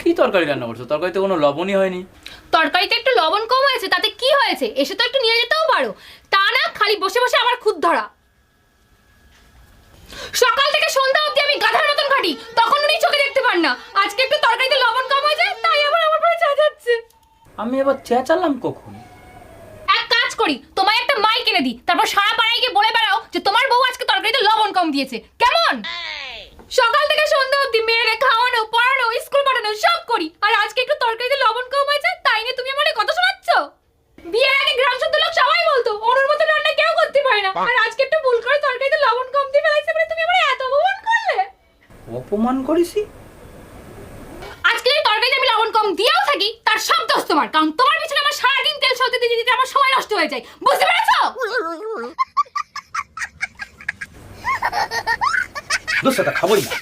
কি তরকারি রান্না করছ? তরকারিতে কোনো লবণই হয়নি। তরকারিতে একটু লবণ কম হয়েছে তাতে কি হয়েছে? এসে তো একটু নিয়ে যেতেও পারো। তা না খালি বসে বসে আমার খুদ ধরা। সকাল থেকে সন্ধ্যা অবধি আমি গাধার মতন খাটি। তখন উনি চোখে দেখতে পান না। আজকে একটু তরকারিতে লবণ কম হয়েছে তাই আবার আমার পরে চা যাচ্ছে আমি এবার চেঁচালাম কখন? এক কাজ করি তোমায় একটা মাইক এনে দিই। তারপর সারা পাড়ায় গিয়ে বলে বেড়াও যে তোমার বউ আজকে তরকারিতে লবণ কম দিয়েছে। কেমন? সকাল থেকে সন্ধ্যা অবধি মেয়েরে খাওয়ানো পড়ানো স্কুল পাঠানো সব করি আর আজকে একটু তরকারিতে লবণ কম হয়েছে তাই নিয়ে তুমি আমাকে কত শোনাচ্ছ? বিয়ের আগে গ্রাম শুদ্ধ লোক সবাই বলতো ওর মতো রান্না কেউ করতে পারে না। আর আজকে একটু ভুল করে তরকারিতে লবণ কম দিয়ে ফেলাইছে বলে তুমি আমার এত অপমান করলে? অপমান করেছি? আজকে যদি তরকারিতে আমি লবণ কম দিয়েও থাকি তার সব দোষ তোমার কারণ তোমার পিছনে আমার সারাদিন তেল সলতে দিতে দিতে আমার সময় নষ্ট হয়ে যায়। বুঝতে পেরেছ? দোষ সেটা খাবোই না।